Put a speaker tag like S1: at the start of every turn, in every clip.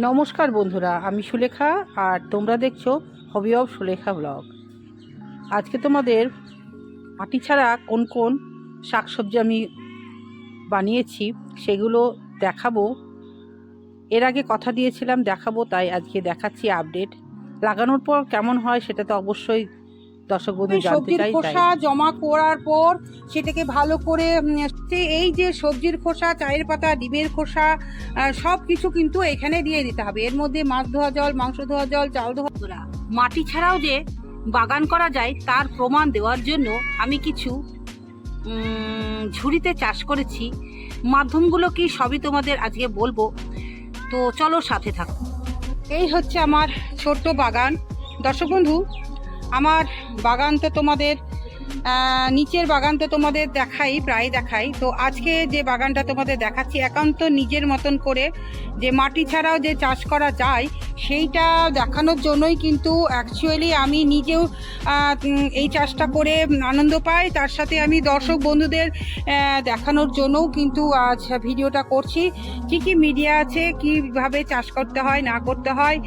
S1: নমস্কার বন্ধুরা, আমি সুলেখা আর তোমরা দেখছ হবি অব সুলেখা ব্লগ। আজকে তোমাদের মাটি ছাড়া কোন কোন শাকসবজি আমি বানিয়েছি সেগুলো দেখাবো। এর আগে কথা দিয়েছিলাম দেখাবো, তাই আজকে দেখাচ্ছি আপডেট লাগানোর পর কেমন হয় সেটা তো অবশ্যই দর্শক বন্ধু জানতে চাই
S2: খোসা জমা করার পর সেটাকে ভালো করে এই যে সবজির খোসা চায়ের পাতা ডিমের খোসা সব কিছু কিন্তু এখানে দিয়ে দিতে হবে। এর মধ্যে মাছ ধোয়া জল মাংস ধোয়া জল চাল ধোয়া
S3: মাটি ছাড়াও যে বাগান করা যায় তার প্রমাণ দেওয়ার জন্য আমি কিছু ঝুড়িতে চাষ করেছি। মাধ্যমগুলো কি সবই তোমাদের আজকে বলব। তো চলো সাথে থাকো।
S2: এই হচ্ছে আমার ছোট্ট বাগান। দর্শক বন্ধু আমার বাগান তো তোমাদের নিচের বাগান তো তোমাদের দেখাই, প্রায় দেখাই। তো আজকে যে বাগানটা তোমাদের দেখাচ্ছি, একান্ত নিজের মতন করে যে মাটি ছাড়াও যে চাষ করা যায়, সেইটা দেখানোর জন্যই কিন্তু অ্যাকচুয়ালি আমি নিজেও এই চাষটা করে আনন্দ পাই। তার সাথে আমি দর্শক বন্ধুদের দেখানোর জন্যও কিন্তু আজ ভিডিওটা করছি। কি কি মিডিয়া আছে, কীভাবে চাষ করতে হয়, না করতে হয়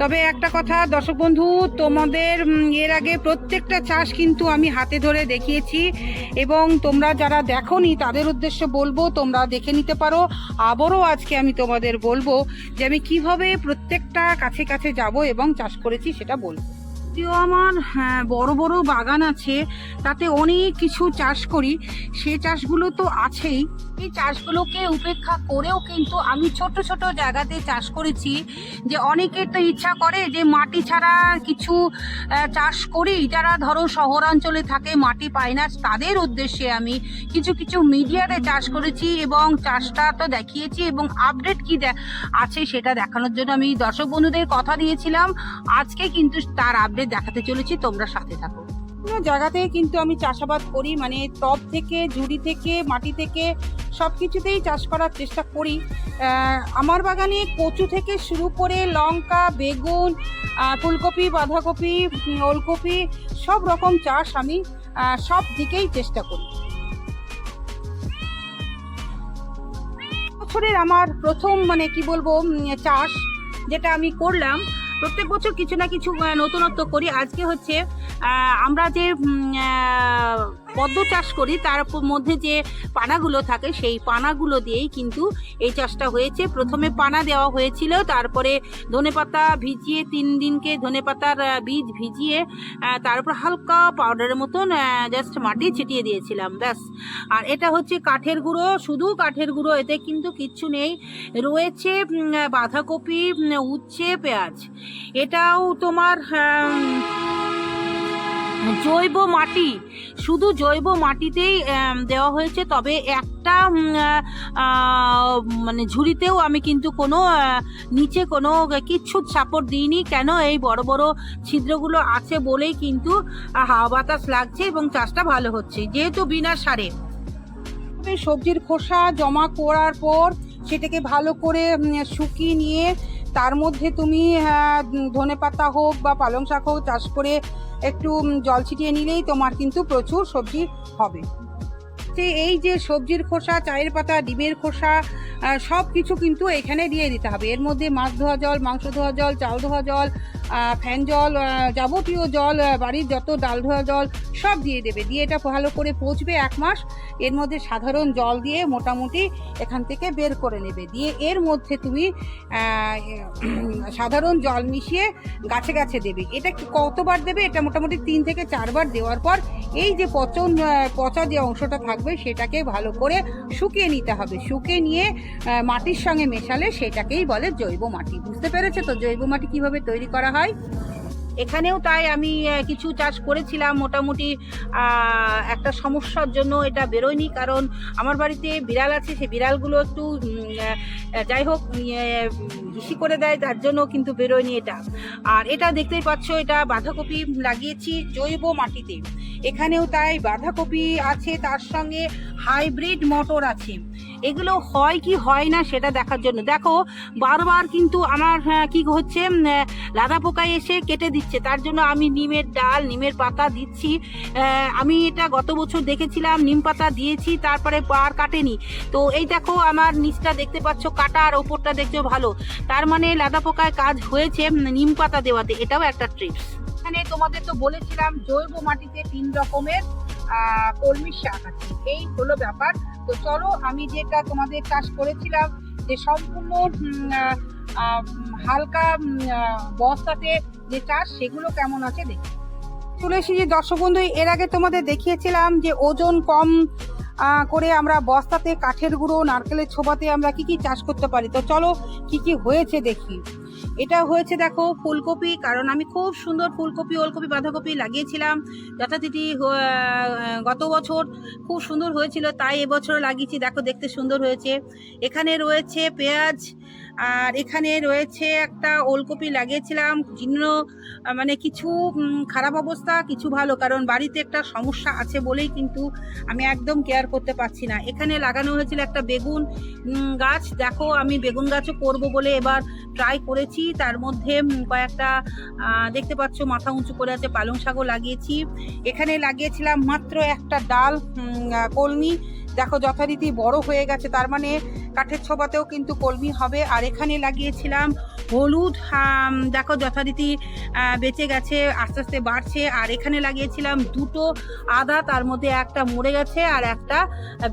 S2: তবে একটা কথা, দর্শক বন্ধু, তোমাদের এর আগে প্রত্যেকটা চাষ কিন্তু আমি হাতে ধরে দেখিয়েছি এবং তোমরা যারা দেখোনি তাদের উদ্দেশ্য বলব, তোমরা দেখে নিতে পারো। আবারও আজকে আমি তোমাদের বলব যে আমি কীভাবে প্রত্যেকটা কাছে কাছে যাব এবং চাষ করেছি সেটা বলব। যদিও আমার হ্যাঁ, বড় বড় বাগান আছে তাতে অনেক কিছু চাষ করি। সে চাষগুলো তো আছেই।
S3: এই চাষগুলোকে উপেক্ষা করেও কিন্তু আমি ছোট ছোট জায়গাতে চাষ করেছি যে অনেকের তো ইচ্ছা করে যে মাটি ছাড়া কিছু চাষ করি। যারা ধরো শহরাঞ্চলে থাকে মাটি পায় না তাদের উদ্দেশ্যে আমি কিছু কিছু মিডিয়াতে চাষ করেছি এবং চাষটা তো দেখিয়েছি এবং আপডেট কি আছে সেটা দেখানোর জন্য আমি দর্শক বন্ধুদের কথা দিয়েছিলাম। আজকে কিন্তু তার আপডেট দেখাতে চলেছি, তোমরা সাথে থাকো।
S2: জায়গাতেই কিন্তু আমি চাষাবাদ করি মানে টব থেকে, ঝুড়ি থেকে, মাটি থেকে সব কিছুতেই চাষ করার চেষ্টা করি। আমার বাগানে কচু থেকে শুরু করে লঙ্কা, বেগুন ফুলকপি, বাঁধাকপি ওলকপি, সব রকম চাষ আমি সব দিকেই চেষ্টা করি। বছরের আমার প্রথম মানে কি বলব চাষ যেটা আমি করলাম
S3: প্রত্যেক বছর কিছু না কিছু নতুনত্ব করি। আজকে হচ্ছে আমরা যে পদ্ম চাষ করি, তার মধ্যে যে পানাগুলো থাকে, সেই পানাগুলো দিয়েই কিন্তু এই চাষটা হয়েছে। প্রথমে পানা দেওয়া হয়েছিল, তারপরে ধনেপাতা ভিজিয়ে, তিন দিনকে ধনেপাতার বীজ ভিজিয়ে তারপর হালকা পাউডারের মতন জাস্ট মাটি ছিটিয়ে দিয়েছিলাম, ব্যাস। আর এটা হচ্ছে কাঠের গুঁড়ো, শুধু কাঠের গুঁড়ো, এতে কিন্তু কিচ্ছু নেই। রয়েছে বাঁধাকপি, উচ্ছে, পেঁয়াজ। এটাও তোমার জৈব মাটি, শুধু জৈব মাটিতেই দেওয়া হয়েছে, তবে একটা মানে ঝুড়িতেও আমি কিন্তু কোনো নিচে কোনো কিচ্ছু সাপোর্ট দিইনি। কেন? এই বড় বড় ছিদ্রগুলো আছে বলেই কিন্তু হাওয়া বাতাস লাগছে এবং চাষটা ভালো হচ্ছে, যেহেতু বিনা সারে।
S2: সবজির খোসা জমা করার পর, সেটাকে ভালো করে শুকিয়ে নিয়ে তার মধ্যে তুমি ধনে পাতা হোক বা পালং শাক হোক চাষ করে একটু জল ছিটিয়ে নিলেই তোমার কিন্তু প্রচুর সবজি হবে। যে এই যে সবজির খোসা, চায়ের পাতা, ডিমের খোসা সব কিছু কিন্তু এখানে দিয়ে দিতে হবে। এর মধ্যে মাছ ধোয়া জল, মাংস ধোয়া জল, চাল ধোয়া জল ফ্যান জল যাবতীয় জল বাড়ির যত ডাল ধোয়া জল সব দিয়ে দেবে। দিয়ে এটা ভালো করে পচবে এক মাস। এর মধ্যে সাধারণ জল দিয়ে মোটামুটি এখান থেকে বের করে নেবে। দিয়ে এর মধ্যে তুমি সাধারণ জল মিশিয়ে গাছে গাছে দেবে। এটা কতবার দেবে? এটা মোটামুটি তিন থেকে চারবার দেওয়ার পর এই যে পচন পচা যে অংশটা থাকবে সেটাকে ভালো করে শুকিয়ে নিতে হবে। শুকিয়ে নিয়ে মাটির সঙ্গে মেশালে সেটাকেই বলে জৈব মাটি। বুঝতে পেরেছ তো জৈব মাটি কীভাবে তৈরি করা হয়? bye.
S3: এখানেও তাই আমি কিছু চাষ করেছিলাম। মোটামুটি একটা সমস্যার জন্য এটা বেরোয়নি। কারণ আমার বাড়িতে বিড়াল আছে সেই বিড়ালগুলো একটু যাই হোক হিসি করে দেয় তার জন্য কিন্তু বেরোয়নি এটা। আর এটা দেখতেই পাচ্ছ এটা বাঁধাকপি লাগিয়েছি জৈব মাটিতে।
S2: এখানেও তাই বাঁধাকপি আছে তার সঙ্গে হাইব্রিড মটর আছে।
S3: এগুলো হয় কি হয় না সেটা দেখার জন্য। দেখো বারবার কিন্তু আমার আহ, কি হচ্ছে লাদা পোকা এসে কেটে দিচ্ছে। তার জন্য আমি নিমের ডাল, নিমের পাতা দিচ্ছি। আমি এটা গত বছর দেখেছিলাম, নিম পাতা দিয়েছি, তারপরে আর কাটেনি। তো এই দেখো, আমার নিচটা দেখতে পাচ্ছ, কাটা আর ওপরটা দেখছ ভালো। তার মানে লাদা পোকায় কাজ হয়েছে নিম পাতা দেওয়াতে। এটাও একটা ট্রিপস
S2: এখানে তোমাদের তো বলেছিলাম, জৈব মাটিতে তিন রকমের কলমি শাক আছে। এই হলো ব্যাপার। তো চলো, আমি যেটা তোমাদের চাষ করেছিলাম, যে সম্পূর্ণ হালকা বস্তাতে যে চাষ সেগুলো কেমন আছে দেখি। চলে এসেছি দর্শক বন্ধু এর আগে তোমাদের দেখিয়েছিলাম যে ওজন কম করে আমরা বস্তাতে কাঠের গুঁড়ো নারকেলের ছোবাতে আমরা কি কি চাষ করতে পারি? তো চলো কি কি হয়েছে দেখি।
S3: এটা হয়েছে দেখো ফুলকপি কারণ আমি খুব সুন্দর ফুলকপি ওলকপি বাঁধাকপি লাগিয়েছিলাম। যথারীতি আহ, গত বছর খুব সুন্দর হয়েছিল তাই এবছর লাগিয়েছি। দেখো দেখতে সুন্দর হয়েছে। এখানে রয়েছে পেঁয়াজ আর এখানে রয়েছে একটা ওলকপি লাগিয়েছিলাম। জীর্ণ মানে কিছু খারাপ অবস্থা, কিছু ভালো, কারণ বাড়িতে একটা সমস্যা আছে বলেই কিন্তু আমি একদম কেয়ার করতে পারছি না। এখানে লাগানো হয়েছিল একটা বেগুন গাছ। দেখো, আমি বেগুন গাছও করব বলে এবার ট্রাই করেছি। তার মধ্যে কয়েকটা দেখতে পাচ্ছ মাথা উঁচু করে আছে, পালং শাকও লাগিয়েছি।
S2: এখানে লাগিয়েছিলাম মাত্র একটা ডাল কলমি। দেখো, যথারীতি বড় হয়ে গেছে। তার মানে কাঠের ছোবাতেও কিন্তু কলমি হবে। আর এখানে লাগিয়েছিলাম
S3: হলুদ। দেখো, যথারীতি বেঁচে গেছে, আস্তে আস্তে বাড়ছে। আর এখানে লাগিয়েছিলাম দুটো আদা, তার মধ্যে একটা মরে গেছে আর একটা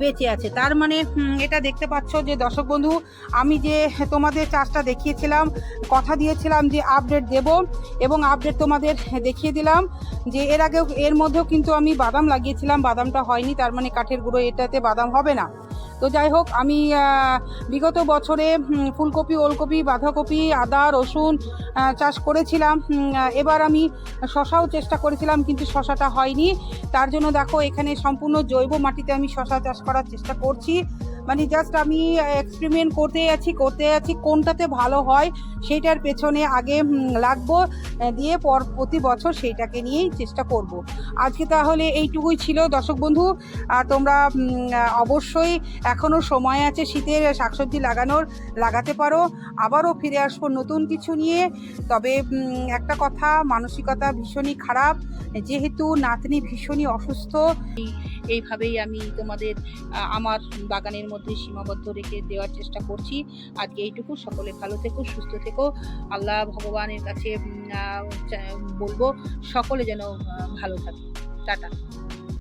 S3: বেঁচে আছে। তার মানে
S2: এটা দেখতে পাচ্ছ যে দর্শক বন্ধু, আমি যে তোমাদের চাষটা দেখিয়েছিলাম, কথা দিয়েছিলাম যে আপডেট দেব এবং আপডেট তোমাদের দেখিয়ে দিলাম যে এর আগেও, এর মধ্যেও কিন্তু আমি বাদাম লাগিয়েছিলাম। বাদামটা হয়নি, তার মানে কাঠের গুঁড়ো এটাতে বাদাম হবে না। তো যাই হোক আমি বিগত বছরে ফুলকপি, ওলকপি, বাঁধাকপি, আদা, রসুন চাষ করেছিলাম। এবার আমি শশাও চেষ্টা করেছিলাম, কিন্তু শশাটা হয়নি। তার জন্য দেখো, এখানে সম্পূর্ণ জৈব মাটিতে আমি শশা চাষ করার চেষ্টা করছি। মানে জাস্ট আমি এক্সপেরিমেন্ট করতে আছি করতে আছি, কোনটাতে ভালো হয় সেইটার পেছনে আগে লাগবো দিয়ে পর, প্রতি বছর সেইটাকে নিয়েই চেষ্টা করব। আজকে তাহলে এইটুকুই ছিল দর্শক বন্ধু। আর তোমরা অবশ্যই এখনও সময় আছে শীতের শাকসবজি লাগানোর, লাগাতে পারো। আবারও ফিরে আসব নতুন কিছু নিয়ে। তবে একটা কথা, মানসিকতা ভীষণই খারাপ। যেহেতু নাতনি ভীষণই অসুস্থ।
S3: এইভাবেই আমি তোমাদের আমার বাগানের মধ্যে সীমাবদ্ধ রেখে দেওয়ার চেষ্টা করছি। আজকে এইটুকু। সকলে ভালো থেকো, সুস্থ থেকো। আল্লাহ ভগবানের কাছে বলব, সকলে যেন ভালো থাকে। টাটা।